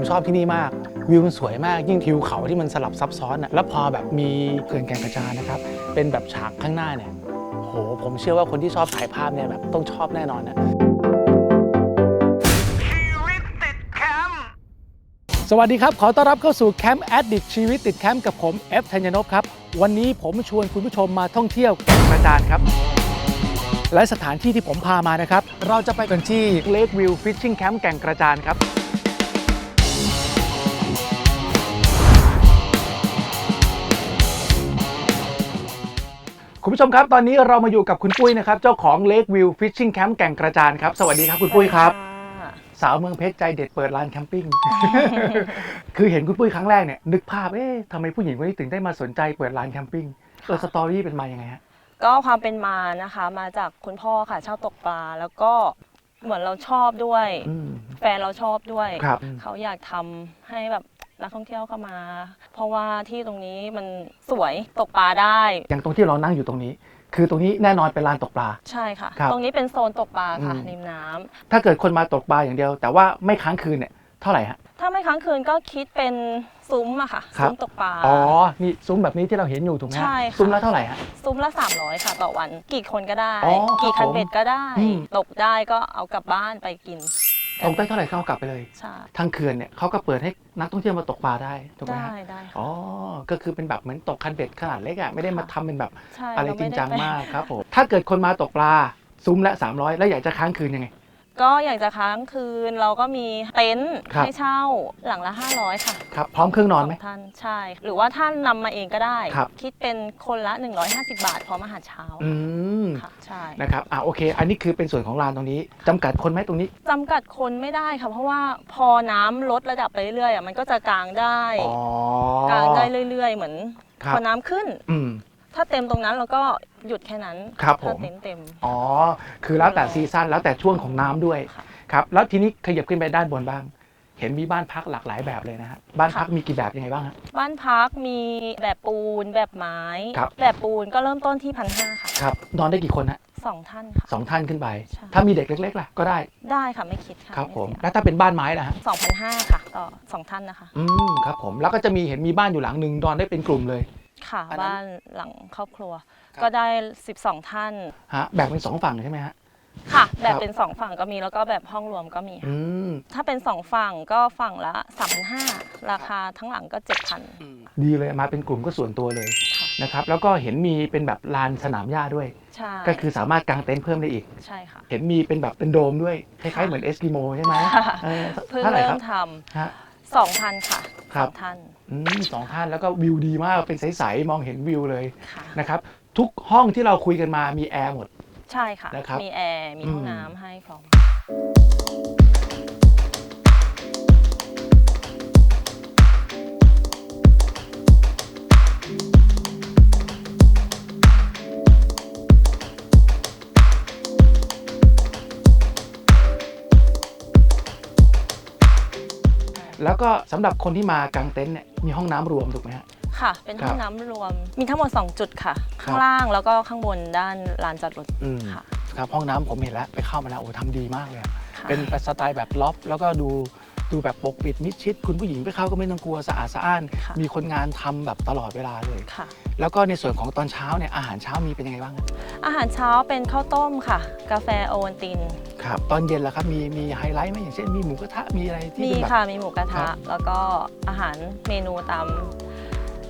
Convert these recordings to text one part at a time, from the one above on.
ผมชอบที่นี่มาก วิวมันสวยมากยิ่งทิวเขาที่มันสลับซับซ้อนอะแล้วพอแบบมีเขื่อนแก่งกระจานนะครับ เป็นแบบฉากข้างหน้าเนี่ยโหผมเชื่อว่าคนที่ชอบถ่ายภาพเนี่ยแบบต้องชอบแน่นอนนะสวัสดีครับ ขอต้อนรับเข้าสู่แคมป์แอดดิกชีวิตติดแคมป์กับผมเอฟธัญญนพครับ วันนี้ผมชวนคุณผู้ชมมาท่องเที่ยวแก่งกระจานครับและสถานที่ที่ผมพามานะครับ เราจะไปกันที่ Lake View Fishing Camp แก่งกระจานครับ คุณผู้ชมครับ ตอนนี้เรามาอยู่กับคุณปุ้ยนะครับ เจ้าของ Lake View Fishing Camp แก่งกระจานครับ สวัสดีครับคุณปุ้ยครับค่ะสาวเมืองเพชรใจเด็ดเปิดร้านแคมปิ้ง คือเห็นคุณปุ้ยครั้งแรกเนี่ยนึกภาพ เอ๊ะทำไมผู้หญิงคนนี้ถึงได้มาสนใจเปิดร้านแคมปิ้งเออสตอรี่เป็นมายังไงฮะ ก็ความเป็นมานะคะ มาจากคุณพ่อค่ะชอบตกปลาแล้วก็เหมือนเราชอบด้วย อืม แฟนเราชอบด้วย ครับ เขาอยากทำให้แบบ นักท่องเที่ยวเข้ามา เพราะว่าที่ตรงนี้มันสวยตกปลาได้ อย่างตรงที่เรานั่งอยู่ตรงนี้ คือตรงนี้แน่นอนเป็นลานตกปลา ใช่ค่ะ ครับตรงนี้เป็นโซนตกปลาค่ะอืม ริมน้ำถ้าเกิดคนมาตกปลาอย่างเดียว แต่ว่าไม่ค้างคืนเนี่ยเท่าไหร่ฮะ ถ้าไม่ค้างคืนก็คิดเป็นซุ้มอะค่ะครับ ซุ้มตกปลา อ๋อ นี่ซุ้มแบบนี้ที่เราเห็นอยู่ถูกไหมฮะใช่ค่ะ ซุ้มละเท่าไหร่ฮะ ซุ้มละ 300 ค่ะต่อวัน กี่คนก็ได้ อ๋อครับกี่คันผมเบ็ดก็ได้ อืม ตกได้ก็เอากลับบ้านไปกิน ตกได้เท่าไหร่ก็เอากลับไปเลย ใช่ทางเขื่อนเนี่ยเขาก็เปิดให้นักท่องเที่ยวมาตกปลาได้ถูกไหมได้ฮะได้ค่ะ อ๋อ ก็คือเป็นแบบเหมือนตกคันเบ็ดขนาดเล็กอะไม่ได้มาทำเป็นแบบใช่อะไรเาจม่ริงด้จังไปมากครับผมถ้าเกิดคนมาตกปลาซุ้มละ 300 แล้วอยากจะค้างคืนยังไง ก็อยากจะค้างคืนเราก็มีเต็นท์ครับ ให้เช่าหลังละ 500 ค่ะครับ พร้อมเครื่องนอนไหมสงท่านใช่ หรือว่าท่านนำมาเองก็ได้ ครับ คิดเป็นคนละ 150 บาทพร้อมอาหารเช้าอืม ค่ะใช่นะครับ อ่าโอเค อันนี้คือเป็นส่วนของลานตรงนี้จำกัดคนไหมตรงนี้ จำกัดคนไม่ได้ค่ะ เพราะว่าพอน้ำลดระดับไปเรื่อยๆอะมันก็จะกางได้อ๋อ กางได้เรื่อย ๆ เหมือนครัพบอน้ำขึ้น อืม ถ้าเต็มตรงนั้นเราก็หยุดแค่นั้นครับผม ถ้าเต็มเต็ม อ๋อ คือแล้วแต่ซีซั่นแล้วแต่ช่วงของน้ำด้วยค่ะ ครับ แล้วทีนี้ขยับขึ้นไปด้านบนบ้าง เห็นมีบ้านพักหลากหลายแบบเลยนะฮะ บ้านพักมีกี่แบบยังไงบ้างฮะ บ้านพักมีแบบปูนแบบไม้ ครับ แบบปูนก็เริ่มต้นที่พันห้าค่ะครับ นอนได้กี่คนฮะสองท่านค่ะ สองท่านขึ้นไป ใช่ ถ้ามีเด็กเล็ก ๆ ล่ะก็ได้ ได้ค่ะไม่คิดค่ะครับผมไเสียแล้วถ้าเป็นบ้านไม้ล่ะฮะ2,500ค่ะต่อสองท่านนะคะ อืม ครับผม แล้วก็จะมีเห็นมีบ้านอยู่หลังหนึ่งนอนได้เป็นกลุ่มเลย ค่ะอันนั้น บ้านหลังครอบครัว ครับ ก็ได้ 12 ท่านฮะแบ่งเป็นสองฝั่งใช่ไหมฮะ ค่ะ แบครับบ เป็น2ฝั่งก็มีแล้วก็แบบห้องรวมก็มีอืม ถ้าเป็น2ฝั่งก็ฝั่งละ 3,500ราคาทั้งหลังก็ 7,000 ดีเลยมาเป็นกลุ่มก็ส่วนตัวเลยค่ะ นะครับ แล้วก็เห็นมีเป็นแบบลานสนามหญ้าด้วย ใช่ก็คือสามารถกางเต็นท์เพิ่มได้อีก ใช่ค่ะ เห็นมีเป็นแบบเป็นโดมด้วยคล้ายๆค่ะเหมือนเอสกิโมใช่ไหมค่ะเออเพิ่งเท่าไหร่เริ่ครัมบทฮะำ 2,000 ค่ะครับ สองท่านอืมสองท่านแล้วก็วิวดีมากเป็นใสๆมองเห็นวิวเลยค่ะ นะครับ ทุกห้องที่เราคุยกันมามีแอร์หมด ใช่ค่ะ นะครับมีแอร์ มีห้องอืม น้ำให้พร้อม ก็สำหรับคนที่มากางเต็นท์เนี่ยมีห้องน้ำรวมถูกไหมฮะค่ะ เป็นครับห้องน้ำรวม มีทั้งหมด 2 จุดค่ะครับข้างล่างแล้วก็ข้างบนด้านลานจอดรถอืมค่ะครับห้องน้ำผมเห็นแล้วไปเข้ามาแล้วโอ้ทำดีมากเลยอะค่ะเป็นสไตล์แบบล็อบแล้วก็ดู ดูแบบปกปิดมิดชิด คุณผู้หญิงไปเข้าก็ไม่ต้องกลัวสะอาดสะอ้าน ค่ะ มีคนงานทำแบบตลอดเวลาเลย ค่ะ แล้วก็ในส่วนของตอนเช้าเนี่ยอาหารเช้ามีเป็นยังไงบ้างอะอาหารเช้าเป็นข้าวต้มค่ะ กาแฟโอวัลติน ครับตอนเย็นล่ะครับมีมีไฮไลท์ไหมอย่างเช่นมีหมูกระทะมีอะไรที่มีเป็นแบบ ค่ะ มีหมูกระครัทะบแล้วก็อาหารเมนูตาม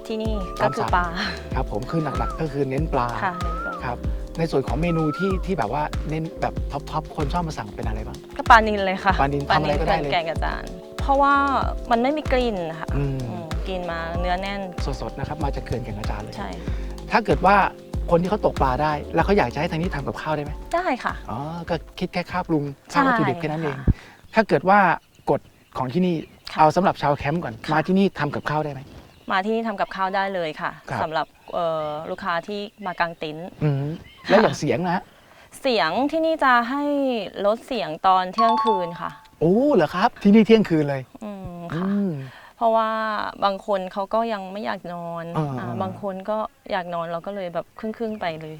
ที่นี่ตาก็มคือสั่ง ปลา ครับผมคือหลักๆก็คือเน้นปลาค่ะเน้นปลา ครับ ในส่วนของเมนูที่ที่แบบว่าเน้นแบบท็อปทอปคนชอบมาสั่งเป็นอะไรบ้าง ก็ปลานินเลยค่ะปลานิลทำอะไรก็ได้เลย แกงกระจานเพราะว่ามันไม่มีกลิ่นค่ะอืม อืมกินมาเนื้อแน่นสดๆนะครับ มาจากเขื่อนแก่งกระจานเลย ใช่ถ้าเกิดว่าคนที่เขาตกปลาได้ แล้วเขาอยากจะให้ทางนี้ทำกับข้าวได้ไหมได้ค่ะ อ๋อ ก็คิดแค่ค่าปรุงใช่ค่าวัตถุดิบแค่นั้นเองค่ะถ้าเกิดว่ากฎของที่นี่ค่ะเอาสำหรับชาวแคมป์ก่อน ค่ะ มาที่นี่ทำกับข้าวได้ไหม มาที่นี่ทำกับข้าวได้เลยค่ะครับ สำหรับ เอ่อลูกค้าที่มากางเต็นท์อืมแล้วอย่างเสียงนะฮะเสียงที่นี่จะให้ลดเสียงตอนเที่ยงคืนค่ะโอ้เหรอครับ ที่นี่เที่ยงคืนเลยอืมอืค่ะ ม เพราะว่าบางคนเขาก็ยังไม่อยากนอนอ่าอ่าบางคนก็อยากนอนเราก็เลยแบบครึ่งๆไปเลย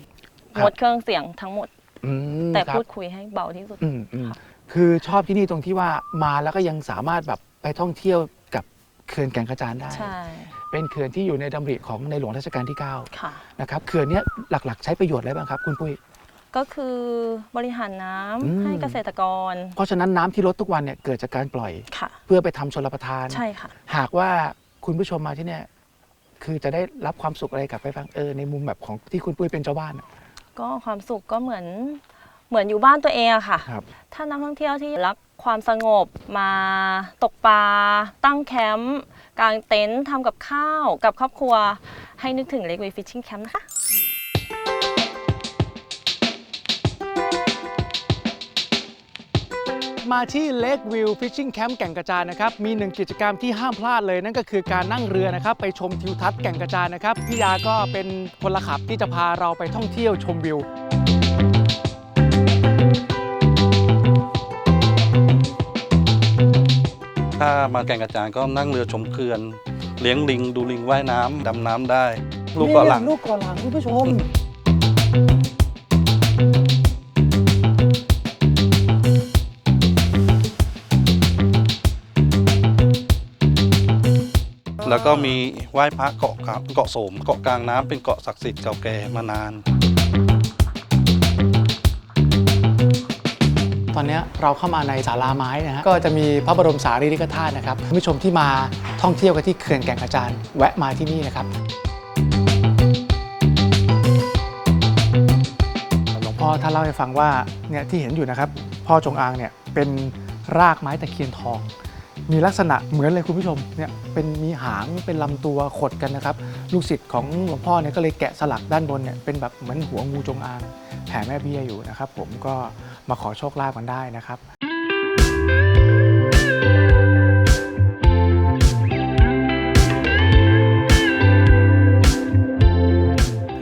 ครับ งดเครื่องเสียงทั้งหมด อืมแต่ครับ พูดคุยให้เบาที่สุด อืมอืมค่ะ คือชอบที่นี่ตรงที่ว่ามาแล้วก็ยังสามารถแบบไปท่องเที่ยวกับเขื่อนแก่งกระจานได้ ใช่ เป็นเขื่อนที่อยู่ในดำริของในหลวงรัชกาลที่ค่ะ9นะครับเขื่อนเนี้ยหลักๆ ใช้ประโยชน์อะไรบ้างครับคุณปุ้ยก็คือบริหารน้ำอืมให้เกษตรกร เพราะฉะนั้นน้ำที่ลดทุกวันเนี่ยเกิดจากการปล่อยค่ะเพื่อไปทำชลประทานใช่ค่ะหากว่าคุณผู้ชมมาที่เนี่ยคือจะได้รับความสุขอะไรกลับไปบ้างเออในมุมแบบของที่คุณปุ้ยเป็นชาวบ้านอะก็ความสุขก็เหมือนเหมือนอยู่บ้านตัวเองอะค่ะครับถ้านักท่องเที่ยวที่รักความสงบมาตกปลาตั้งแคมป์ กางเต็นท์ทำกับข้าวกับครอบครัว ให้นึกถึงเล็กเวฟิชชิ่งแคมป์นะคะ มาที่ Lake View Fishing Camp แก่งกระจานนะครับ มีหนึ่งกิจกรรมที่ห้ามพลาดเลยนั่นก็คือการนั่งเรือนะครับ ไปชมทิวทัศน์แก่งกระจานนะครับพี่ยาก็เป็นพลขับที่จะพาเราไปท่องเที่ยวชมวิว ถ้ามาแก่งกระจานก็นั่งเรือชมเขื่อน เลี้ยงลิง ดูลิงว่ายน้ำดำน้ำได้ ลูกเกาะหลัง ลูกเกาะหลังคุณผู้ชม แล้วก็มีไหว้พระเกาะกลางเกาะโสม เกาะกลางน้ำเป็นเกาะศักดิ์สิทธิ์เก่าแก่มานาน ตอนนี้เราเข้ามาในศาลาไม้นะฮะก็จะมีพระบรมสารีริกธาตุนะครับคุณผู้ชมที่มาท่องเที่ยวกันที่เขื่อนแก่งกระจานแวะมาที่นี่นะครับหลวงพ่อท่านเล่าให้ฟังว่าเนี่ยที่เห็นอยู่นะครับพ่อจงอางเนี่ยเป็นรากไม้ตะเคียนทอง มีลักษณะเหมือนเลยคุณผู้ชมเนี่ยเป็นมีหางเป็นลำตัวขดกันนะครับ ลูกศิษย์ของหลวงพ่อเนี่ยก็เลยแกะสลักด้านบนเนี่ยเป็นแบบเหมือนหัวงูจงอางแผ่แม่เบี้ยอยู่นะครับ ผมก็มาขอโชคลาภกันได้นะครับ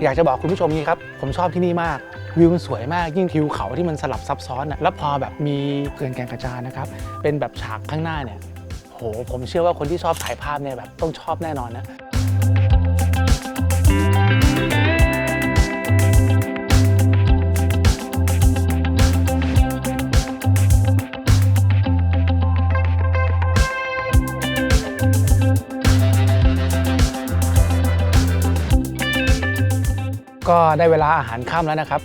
อยากจะบอกคุณผู้ชมนี้ครับ ผมชอบที่นี่มาก วิวมันสวยมากยิ่งทิวเขาที่มันสลับซับซ้อนอะแล้วพอแบบมีเขื่อนแก่งกระจานนะครับ เป็นแบบฉากข้างหน้าเนี่ย โห ผมเชื่อว่าคนที่ชอบถ่ายภาพเนี่ยแบบต้องชอบแน่นอนนะก็ได้เวลาอาหารค่ำแล้วนะครับ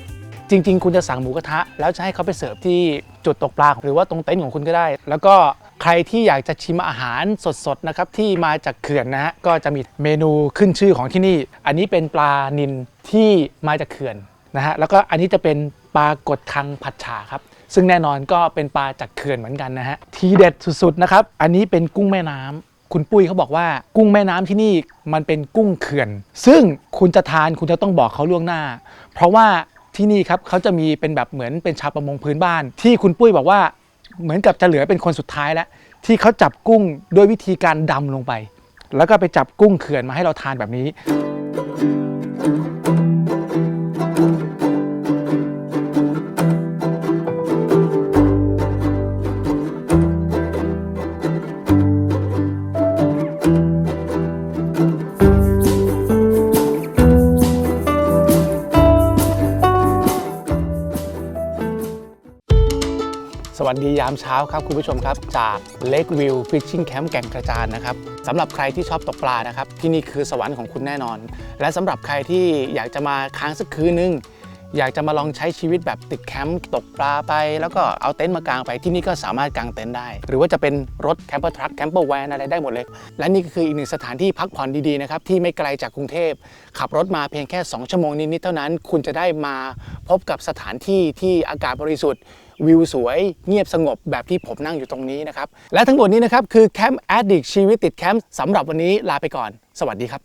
จริง ๆ คุณจะสั่งหมูกระทะ แล้วจะให้เขาไปเสิร์ฟที่จุดตกปลาหรือว่าตรงเต็นท์ของคุณก็ได้ แล้วก็ ใครที่อยากจะชิมอาหารสดๆนะครับที่มาจากเขื่อนนะฮะก็จะมีเมนูขึ้นชื่อของที่นี่ อันนี้เป็นปลานิลที่มาจากเขื่อนนะฮะแล้วก็อันนี้จะเป็นปลากดคังผัดฉาครับ ซึ่งแน่นอนก็เป็นปลาจากเขื่อนเหมือนกันนะฮะทีเด็ดสุดๆนะครับอันนี้เป็นกุ้งแม่น้ำคุณปุ้ยเขาบอกว่ากุ้งแม่น้ำที่นี่มันเป็นกุ้งเขื่อน ซึ่งคุณจะทานคุณจะต้องบอกเขาล่วงหน้า เพราะว่าที่นี่ครับเขาจะมีเป็นแบบเหมือนเป็นชาวประมงพื้นบ้าน ที่คุณปุ้ยบอกว่า เหมือนกับจะเหลือเป็นคนสุดท้ายแล้ว ที่เขาจับกุ้งด้วยวิธีการดำลงไป แล้วก็ไปจับกุ้งเขื่อนมาให้เราทานแบบนี้ สวัสดียามเช้าครับคุณผู้ชมครับ จาก Lake View Fishing Camp แก่งกระจานนะครับสำหรับใครที่ชอบตกปลานะครับ ที่นี่คือสวรรค์ของคุณแน่นอน และสำหรับใครที่อยากจะมาค้างสักคืนนึง อยากจะมาลองใช้ชีวิตแบบติดแคมป์ตกปลาไป แล้วก็เอาเต็นท์มากางไปที่นี่ก็สามารถกางเต็นท์ได้ หรือว่าจะเป็นรถแคมเปอร์ทรัคแคมเปอร์แวนอะไรได้หมดเลย และนี่ก็คืออีกหนึ่งสถานที่พักผ่อนดีๆนะครับที่ไม่ไกลจากกรุงเทพขับรถมาเพียงแค่ 2 ชั่วโมงนิดๆเท่านั้น คุณจะได้มาพบกับสถานที่ที่อากาศบริสุทธิ์ วิวสวยเงียบสงบแบบที่ผมนั่งอยู่ตรงนี้นะครับ และทั้งหมดนี้นะครับคือแคมป์แอดดิกชีวิตติดแคมป์สำหรับวันนี้ลาไปก่อน สวัสดีครับ